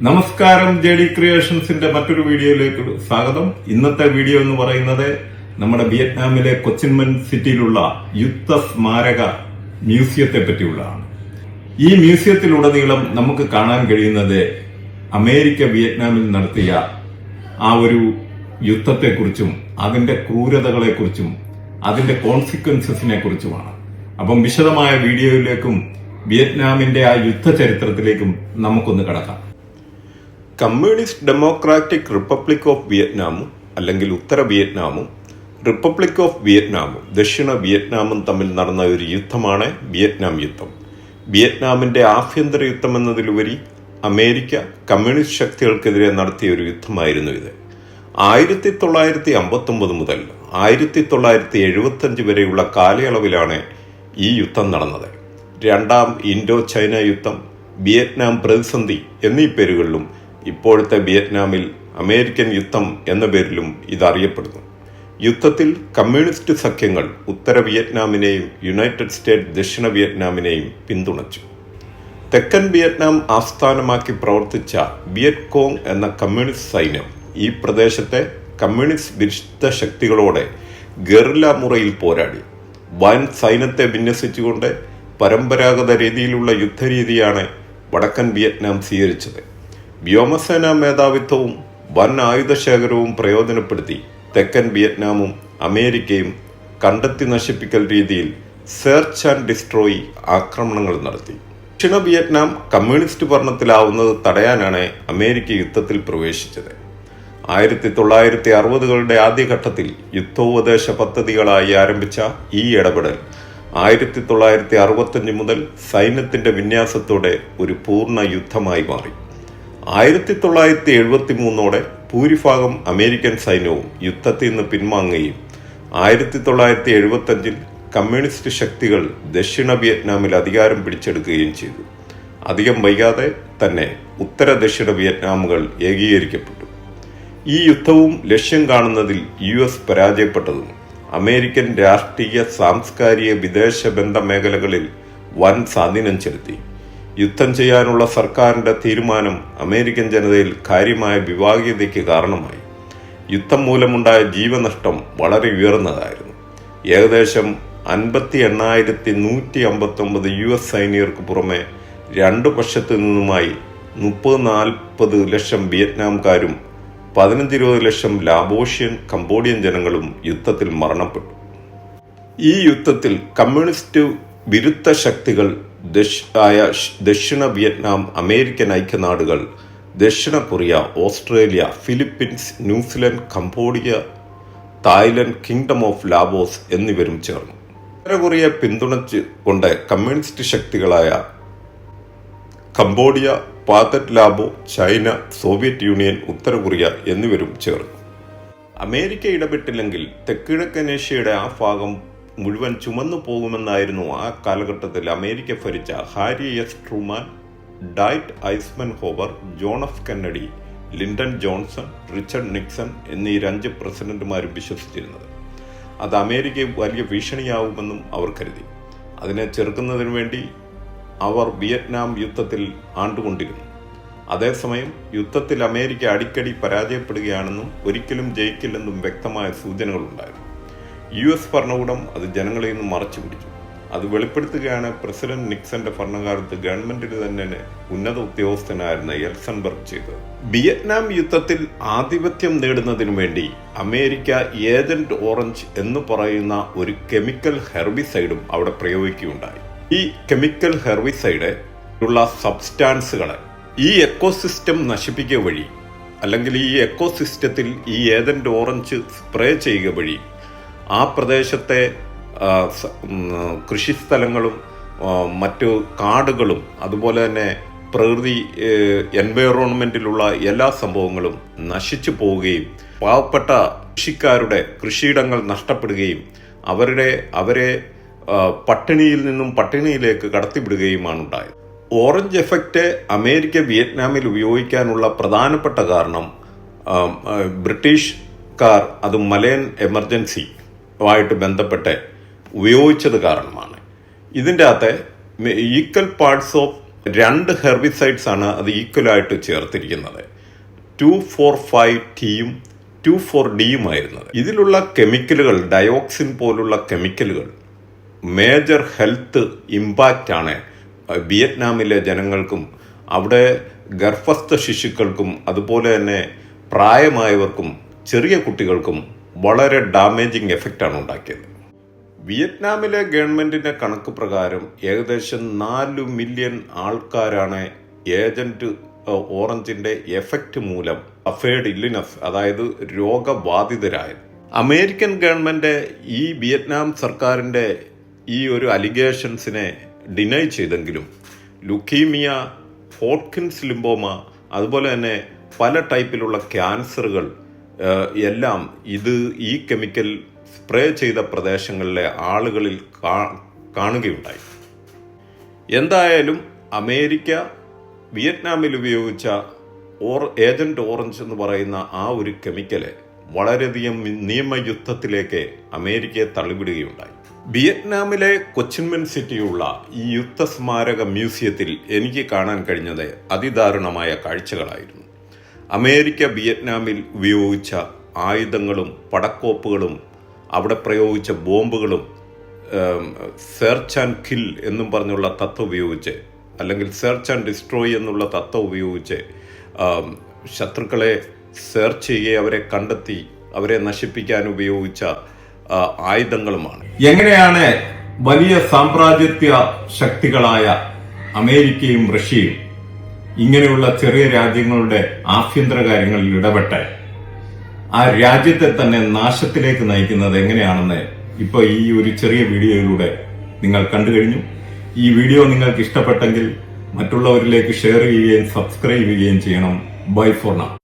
നമസ്കാരം J D ക്രിയേഷൻസിന്റെ മറ്റൊരു വീഡിയോയിലേക്ക് സ്വാഗതം. ഇന്നത്തെ വീഡിയോ എന്ന് പറയുന്നത് നമ്മുടെ വിയറ്റ്നാമിലെ കൊച്ചിൻമൻ സിറ്റിയിലുള്ള യുദ്ധ സ്മാരക മ്യൂസിയത്തെ പറ്റിയുള്ളതാണ് ഈ മ്യൂസിയത്തിലുടനീളം നമുക്ക് കാണാൻ കഴിയുന്നത് അമേരിക്ക വിയറ്റ്നാമിൽ നടത്തിയ ആ ഒരു യുദ്ധത്തെക്കുറിച്ചും അതിന്റെ ക്രൂരതകളെക്കുറിച്ചും അതിന്റെ കോൺസിക്വൻസസിനെ കുറിച്ചുമാണ് അപ്പം വിശദമായ വീഡിയോയിലേക്കും വിയറ്റ്നാമിന്റെ ആ യുദ്ധ ചരിത്രത്തിലേക്കും നമുക്കൊന്ന് കടക്കാം. കമ്മ്യൂണിസ്റ്റ് ഡെമോക്രാറ്റിക് റിപ്പബ്ലിക് ഓഫ് വിയറ്റ്നാമും അല്ലെങ്കിൽ ഉത്തര വിയറ്റ്നാമും റിപ്പബ്ലിക് ഓഫ് വിയറ്റ്നാമും ദക്ഷിണ വിയറ്റ്നാമും തമ്മിൽ നടന്ന ഒരു യുദ്ധമാണ് വിയറ്റ്നാം യുദ്ധം. വിയറ്റ്നാമിന്റെ ആഭ്യന്തര യുദ്ധം എന്നതിലുപരി അമേരിക്ക കമ്മ്യൂണിസ്റ്റ് ശക്തികൾക്കെതിരെ നടത്തിയ ഒരു യുദ്ധമായിരുന്നു ഇത്. ആയിരത്തി തൊള്ളായിരത്തി അമ്പത്തൊമ്പത് മുതൽ ആയിരത്തി തൊള്ളായിരത്തി എഴുപത്തി അഞ്ച് വരെയുള്ള കാലയളവിലാണ് ഈ യുദ്ധം നടന്നത്. രണ്ടാം ഇൻഡോ ചൈന യുദ്ധം വിയറ്റ്നാം പ്രതിസന്ധി എന്നീ പേരുകളിലും ഇപ്പോഴത്തെ വിയറ്റ്നാമിൽ അമേരിക്കൻ യുദ്ധം എന്ന പേരിലും ഇതറിയപ്പെടുന്നു. യുദ്ധത്തിൽ കമ്മ്യൂണിസ്റ്റ് സഖ്യങ്ങൾ ഉത്തര വിയറ്റ്നാമിനെയും യുണൈറ്റഡ് സ്റ്റേറ്റ് ദക്ഷിണ വിയറ്റ്നാമിനെയും പിന്തുണച്ചു. തെക്കൻ വിയറ്റ്നാം ആസ്ഥാനമാക്കി പ്രവർത്തിച്ച വിയറ്റ് കോങ് എന്ന കമ്മ്യൂണിസ്റ്റ് സൈന്യം ഈ പ്രദേശത്തെ കമ്മ്യൂണിസ്റ്റ് വിരുദ്ധ ശക്തികളോടെ ഗറില്ല മുറയിൽ പോരാടി. വൻ സൈന്യത്തെ വിന്യസിച്ചുകൊണ്ട് പരമ്പരാഗത രീതിയിലുള്ള യുദ്ധരീതിയാണ് വടക്കൻ വിയറ്റ്നാം സ്വീകരിച്ചത്. വ്യോമസേനാ മേധാവിത്വവും വൻ ആയുധശേഖരവും പ്രയോജനപ്പെടുത്തി തെക്കൻ വിയറ്റ്നാമും അമേരിക്കയും കണ്ടെത്തി നശിപ്പിക്കൽ രീതിയിൽ സെർച്ച് ആൻഡ് ഡിസ്ട്രോയി ആക്രമണങ്ങൾ നടത്തി. ദക്ഷിണ വിയറ്റ്നാം കമ്മ്യൂണിസ്റ്റ് ഭരണത്തിലാവുന്നത് തടയാനാണ് അമേരിക്ക യുദ്ധത്തിൽ പ്രവേശിച്ചത്. ആയിരത്തി തൊള്ളായിരത്തി അറുപതുകളുടെ ആദ്യഘട്ടത്തിൽ യുദ്ധോപദേശ പദ്ധതികളായി ആരംഭിച്ച ഈ ഇടപെടൽ ആയിരത്തി തൊള്ളായിരത്തി അറുപത്തഞ്ച് മുതൽ സൈന്യത്തിന്റെ വിന്യാസത്തോടെ ഒരു പൂർണ യുദ്ധമായി മാറി. ആയിരത്തി തൊള്ളായിരത്തി എഴുപത്തി മൂന്നോടെ ഭൂരിഭാഗം അമേരിക്കൻ സൈന്യവും യുദ്ധത്തിൽ നിന്ന് പിൻവാങ്ങുകയും ആയിരത്തി തൊള്ളായിരത്തി എഴുപത്തഞ്ചിൽ കമ്മ്യൂണിസ്റ്റ് ശക്തികൾ ദക്ഷിണ വിയറ്റ്നാമിൽ അധികാരം പിടിച്ചെടുക്കുകയും ചെയ്തു. അധികം വൈകാതെ തന്നെ ഉത്തര ദക്ഷിണ വിയറ്റ്നാമുകൾ ഏകീകരിക്കപ്പെട്ടു. ഈ യുദ്ധവും ലക്ഷ്യം കാണുന്നതിൽ യു എസ് പരാജയപ്പെട്ടതും അമേരിക്കൻ രാഷ്ട്രീയ സാംസ്കാരിക വിദേശ ബന്ധ മേഖലകളിൽ വൻ സ്വാധീനം ചെലുത്തി. യുദ്ധം ചെയ്യാനുള്ള സർക്കാരിന്റെ തീരുമാനം അമേരിക്കൻ ജനതയിൽ കാര്യമായ വിഭാഗീയതയ്ക്ക് കാരണമായി. യുദ്ധം മൂലമുണ്ടായ ജീവനഷ്ടം വളരെ ഉയർന്നതായിരുന്നു. ഏകദേശം അൻപത്തി എണ്ണായിരത്തി നൂറ്റി അമ്പത്തി ഒമ്പത് യു എസ് സൈനികർക്ക് പുറമെ രണ്ടു പക്ഷത്തു നിന്നുമായി മുപ്പത് നാൽപ്പത് ലക്ഷം വിയറ്റ്നാംകാരും പതിനഞ്ച് ഇരുപത് ലക്ഷം ലാബോഷ്യൻ കംബോഡിയൻ ജനങ്ങളും യുദ്ധത്തിൽ മരണപ്പെട്ടു. ഈ യുദ്ധത്തിൽ കമ്മ്യൂണിസ്റ്റ് വിരുദ്ധ ശക്തികൾ ദക്ഷ- ആയ ദക്ഷിണ വിയറ്റ്നാം അമേരിക്കൻ ഐക്യനാടുകൾ ദക്ഷിണ Korea Australia Philippines New Zealand Cambodia Thailand kingdom of Laos എന്നിവരും ചേർന്നു. ഉത്തര കൊറിയയെ പിന്തുണച്ച് കൊണ്ട് communist ശക്തികളായ Cambodia Pathet Lao China Soviet Union ഉത്തര കൊറിയ എന്നിവരും ചേർന്നു. അമേരിക്ക ഇടപെട്ടില്ലെങ്കിൽ തെക്കിഴക്കൻ ഏഷ്യയുടെ ആ ഭാഗം മുഴുവൻ ചുമന്നു പോകുമെന്നായിരുന്നു ആ കാലഘട്ടത്തിൽ അമേരിക്ക ഭരിച്ച Harry S. Truman Dwight Eisenhower John F. Kennedy Lyndon Johnson Richard Nixon എന്നീ അഞ്ച് പ്രസിഡന്റുമാരും വിശ്വസിച്ചിരുന്നത്. അത് അമേരിക്കയെ വലിയ ഭീഷണിയാവുമെന്നും അവർ കരുതി. അതിനെ ചെറുക്കുന്നതിനു വേണ്ടി അവർ വിയറ്റ്നാം യുദ്ധത്തിൽ ആണ്ടുകൊണ്ടിരുന്നു. അതേസമയം യുദ്ധത്തിൽ അമേരിക്ക അടിക്കടി പരാജയപ്പെടുകയാണെന്നും ഒരിക്കലും ജയിക്കില്ലെന്നും വ്യക്തമായ സൂചനകളുണ്ടായിരുന്നു. യു എസ് ഭരണകൂടം അത് ജനങ്ങളിൽ നിന്ന് മറച്ചു പിടിച്ചു. അത് വെളിപ്പെടുത്തുകയാണ് പ്രസിഡന്റ് നിക്സന്റെ ഭരണകാലത്ത് ഗവൺമെന്റിന് തന്നെ ഉന്നത ഉദ്യോഗസ്ഥനായിരുന്ന എൽസൺബർഗ് ചെയ്തത്. വിയറ്റ്നാം യുദ്ധത്തിൽ ആധിപത്യം നേടുന്നതിനു വേണ്ടി അമേരിക്ക ഏജന്റ് ഓറഞ്ച് എന്ന് പറയുന്ന ഒരു കെമിക്കൽ ഹെർബിസൈഡും അവിടെ പ്രയോഗിക്കുകയുണ്ടായി. ഈ കെമിക്കൽ ഹെർബിസൈഡ് ഉള്ള സബ്സ്റ്റാൻസുകളെ ഈ എക്കോസിസ്റ്റം നശിപ്പിക്കുക വഴി അല്ലെങ്കിൽ ഈ എക്കോസിസ്റ്റത്തിൽ ഈ ഏജന്റ് ഓറഞ്ച് സ്പ്രേ ചെയ്യുക വഴി ആ പ്രദേശത്തെ കൃഷിസ്ഥലങ്ങളും മറ്റു കാടുകളും അതുപോലെ തന്നെ പ്രകൃതി എൻവയോൺമെന്റിലുള്ള എല്ലാ സംഭവങ്ങളും നശിച്ചു പോവുകയും പാവപ്പെട്ട കൃഷിക്കാരുടെ കൃഷിയിടങ്ങൾ നഷ്ടപ്പെടുകയും അവരുടെ അവരെ പട്ടിണിയിൽ നിന്നും പട്ടിണിയിലേക്ക് കടത്തിവിടുകയുമാണ് ഉണ്ടായത് ഓറഞ്ച് എഫക്റ്റ് അമേരിക്ക വിയറ്റ്നാമിൽ ഉപയോഗിക്കാനുള്ള പ്രധാനപ്പെട്ട കാരണം ബ്രിട്ടീഷ് കാർ അത് മലയൻ എമർജൻസി. ആയിട്ട് ബന്ധപ്പെട്ട് ഉപയോഗിച്ചത് കാരണമാണ്. ഇതിന്റെ അകത്തെ ഈക്വൽ പാർട്സ് ഓഫ് രണ്ട് ഹെർബിസൈഡ്സ് ആണ് അത് ഈക്വലായിട്ട് ചേർത്തിരിക്കുന്നത്. ടു ഫോർ ഫൈവ് ടിയും ടു ഫോർ ഡിയുമായിരുന്നത് ഇതിലുള്ള കെമിക്കലുകൾ ഡയോക്സിൻ പോലുള്ള കെമിക്കലുകൾ മേജർ ഹെൽത്ത് ഇമ്പാക്റ്റ് ആണ്. വിയറ്റ്നാമിലെ ജനങ്ങൾക്കും അവിടെ ഗർഭസ്ഥ ശിശുക്കൾക്കും അതുപോലെ തന്നെ പ്രായമായവർക്കും ചെറിയ കുട്ടികൾക്കും വളരെ ഡാമേജിങ് എഫക്റ്റാണ് ഉണ്ടാക്കിയത്. വിയറ്റ്നാമിലെ ഗവൺമെന്റിന്റെ കണക്ക് പ്രകാരം ഏകദേശം നാല് മില്യൺ ആൾക്കാരാണ് ഏജന്റ് ഓറഞ്ചിന്റെ എഫക്റ്റ് മൂലം അഫേർഡ് ഇല്ലിനസ് അതായത് രോഗബാധിതരായത്. അമേരിക്കൻ ഗവൺമെന്റ് ഈ വിയറ്റ്നാം സർക്കാരിന്റെ ഈ ഒരു അലിഗേഷൻസിനെ ഡിനൈ ചെയ്തെങ്കിലും ലുക്കീമിയ ഫോർക്കിൻസ് ലിംബോമ അതുപോലെ തന്നെ പല ടൈപ്പിലുള്ള ക്യാൻസറുകൾ എല്ലാം ഇത് ഈ കെമിക്കൽ സ്പ്രേ ചെയ്ത പ്രദേശങ്ങളിലെ ആളുകളിൽ കാണുകയുണ്ടായി. എന്തായാലും അമേരിക്ക വിയറ്റ്നാമിൽ ഉപയോഗിച്ച ഓർ ഏജന്റ് ഓറഞ്ച് എന്ന് പറയുന്ന ആ ഒരു കെമിക്കൽ വളരെയധികം നിയമയുദ്ധത്തിലേക്ക് അമേരിക്കയെ തള്ളിവിടുകയുണ്ടായി. വിയറ്റ്നാമിലെ കൊച്ചിൻമെൻ സിറ്റിയുള്ള ഈ യുദ്ധ സ്മാരക മ്യൂസിയത്തിൽ എനിക്ക് കാണാൻ കഴിഞ്ഞത് അതിദാരുണമായ കാഴ്ചകളായിരുന്നു. അമേരിക്ക വിയറ്റ്നാമിൽ ഉപയോഗിച്ച ആയുധങ്ങളും പടക്കോപ്പുകളും അവിടെ പ്രയോഗിച്ച ബോംബുകളും സെർച്ച് ആൻഡ് കിൽ എന്നും പറഞ്ഞുള്ള തത്വം ഉപയോഗിച്ച് അല്ലെങ്കിൽ സെർച്ച് ആൻഡ് ഡിസ്ട്രോയ് എന്നുള്ള തത്വം ഉപയോഗിച്ച് ശത്രുക്കളെ സെർച്ച് ചെയ്യുകയും അവരെ കണ്ടെത്തി അവരെ നശിപ്പിക്കാൻ ഉപയോഗിച്ച ആയുധങ്ങളുമാണ്. എങ്ങനെയാണ് വലിയ സാമ്രാജ്യത്വ ശക്തികളായ അമേരിക്കയും റഷ്യയും ഇങ്ങനെയുള്ള ചെറിയ രാജ്യങ്ങളുടെ ആഭ്യന്തര കാര്യങ്ങളിൽ ഇടപെട്ട് ആ രാജ്യത്തെ തന്നെ നാശത്തിലേക്ക് നയിക്കുന്നത് എങ്ങനെയാണെന്ന് ഇപ്പൊ ഈ ഒരു ചെറിയ വീഡിയോയിലൂടെ നിങ്ങൾ കണ്ടു കഴിഞ്ഞു. ഈ വീഡിയോ നിങ്ങൾക്ക് ഇഷ്ടപ്പെട്ടെങ്കിൽ മറ്റുള്ളവരിലേക്ക് ഷെയർ ചെയ്യുകയും സബ്സ്ക്രൈബ് ചെയ്യുകയും ചെയ്യണം. By four now